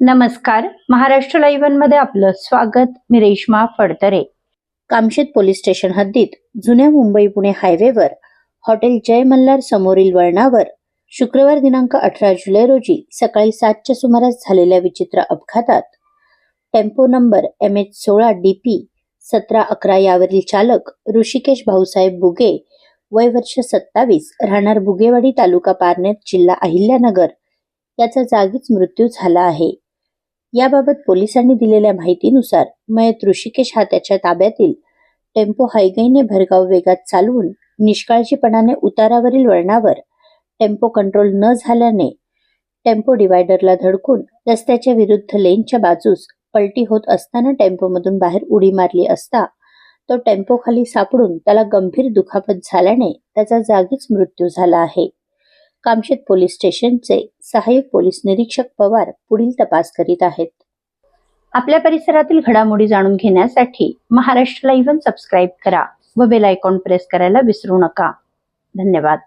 नमस्कार. महाराष्ट्र लाईव्हमध्ये आपलं स्वागत. मी रेश्मा फडतरे. कामशेत पोलीस स्टेशन हद्दीत जुन्या मुंबई पुणे हायवेवर हॉटेल जय मल्हार समोरील वळणावर शुक्रवार दिनांक अठरा जुलै रोजी सकाळी सातच्या सुमारास झालेल्या विचित्र अपघातात टेम्पो नंबर एम एच सोळा डी पी सतरा अकरा यावरील चालक ऋषिकेश भाऊसाहेब बुगे वय वर्ष सत्तावीस राहणार बुगेवाडी तालुका पारनेर जिल्हा अहिल्यानगर याचा जागीच मृत्यू झाला आहे. याबाबत पोलिसांनी दिलेल्या माहितीनुसार मयत ऋषिकेश हा त्याच्या ताब्यातील टेम्पो हायगईने भरगाव वेगात चालवून निष्काळजीपणाने उतारावरील वळणावर टेम्पो कंट्रोल न झाल्याने टेम्पो डिवायडरला धडकून रस्त्याच्या विरुद्ध लेनच्या बाजूस पलटी होत असताना टेम्पोमधून बाहेर उडी मारली असता तो टेम्पो खाली सापडून त्याला गंभीर दुखापत झाल्याने त्याचा जागीच मृत्यू झाला आहे. कामशेत पोलीस स्टेशनचे सहाय्यक पोलीस निरीक्षक पवार पुढील तपास करीत आहेत. आपल्या परिसरातील घडामोडी जाणून घेण्यासाठी महाराष्ट्र लाईव्ह सबस्क्राईब करा व बेल आयकॉन प्रेस करायला विसरू नका. धन्यवाद.